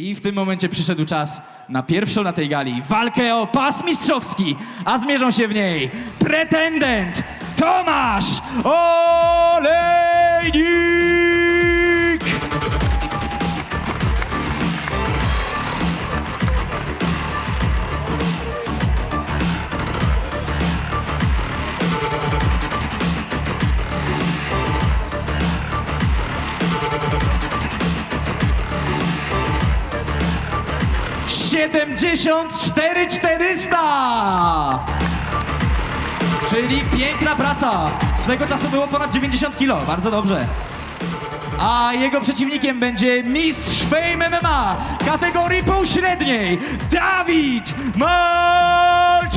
I w tym momencie przyszedł czas na pierwszą na tej gali walkę o pas mistrzowski, a zmierzą się w niej pretendent Tomasz Olejnik! Siedemdziesiąt cztery czterysta! Czyli piękna praca. Swego czasu było ponad 90 kg. Bardzo dobrze. A jego przeciwnikiem będzie mistrz Fame MMA kategorii półśredniej Dawid Malczyński!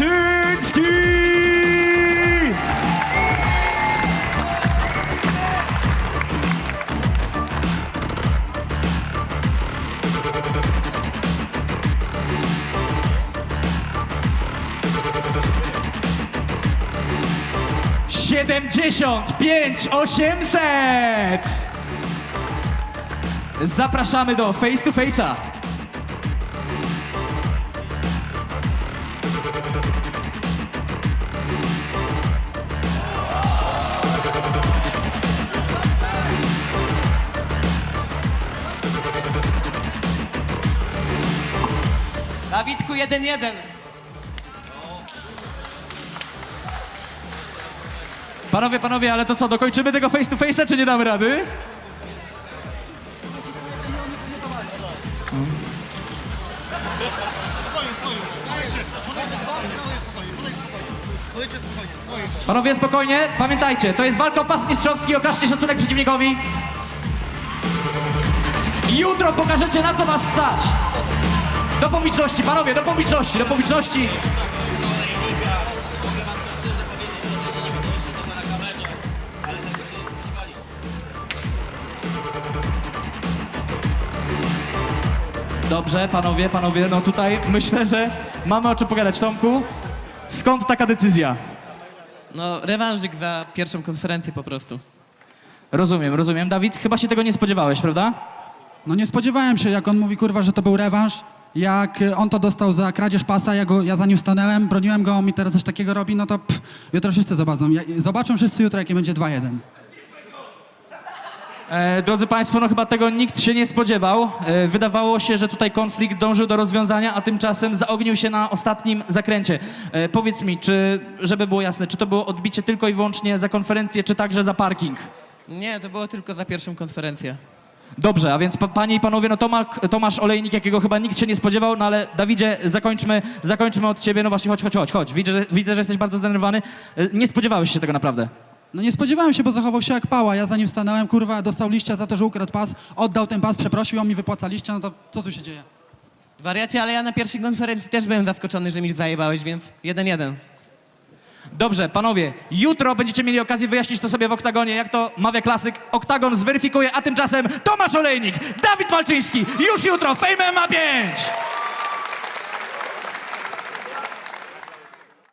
Siedemdziesiąt pięć osiemset! Zapraszamy do face to face'a. Dawidku 1-1. Panowie, panowie, ale to co, dokończymy tego face to face'a, czy nie damy rady? Panowie, spokojnie, pamiętajcie, to jest walka o pas mistrzowski, okażcie szacunek przeciwnikowi. Jutro pokażecie, na co was stać. Do publiczności, panowie, do publiczności, do publiczności. Dobrze, panowie, panowie, no tutaj myślę, że mamy o czym pogadać. Tomku, skąd taka decyzja? No, rewanżyk za pierwszą konferencję po prostu. Rozumiem, rozumiem. Dawid, chyba się tego nie spodziewałeś, prawda? No nie spodziewałem się, jak on mówi, kurwa, że to był rewanż. Jak y, on to dostał za kradzież pasa, ja, go, ja za nim stanęłem, broniłem go, on mi teraz coś takiego robi, no to pff, jutro wszyscy zobaczą. Ja, zobaczą wszyscy jutro, jakie będzie 2-1. E, drodzy Państwo, no chyba tego nikt się nie spodziewał. E, wydawało się, że tutaj konflikt dążył do rozwiązania, a tymczasem zaognił się na ostatnim zakręcie. E, powiedz mi, czy, żeby było jasne, czy to było odbicie tylko i wyłącznie za konferencję, czy także za parking? Nie, to było tylko za pierwszą konferencję. Dobrze, a więc pa, panie i panowie, no Tomak, Tomasz Olejnik, jakiego chyba nikt się nie spodziewał, no ale Dawidzie, zakończmy, zakończmy od ciebie, no właśnie, chodź, chodź, chodź, chodź. Widzę, że, widzę, że jesteś bardzo zdenerwowany. E, nie spodziewałeś się tego naprawdę. No nie spodziewałem się, bo zachował się jak pała. Ja za nim stanąłem, kurwa, dostał liścia za to, że ukradł pas, oddał ten pas, przeprosił, on mi wypłaca liścia, no to co tu się dzieje? Wariacie, ale ja na pierwszej konferencji też byłem zaskoczony, że mi zajebałeś, więc 1-1. Dobrze, panowie, jutro będziecie mieli okazję wyjaśnić to sobie w oktagonie, jak to mawia klasyk. Oktagon zweryfikuje, a tymczasem Tomasz Olejnik, Dawid Malczyński, już jutro, Fame MMA 5!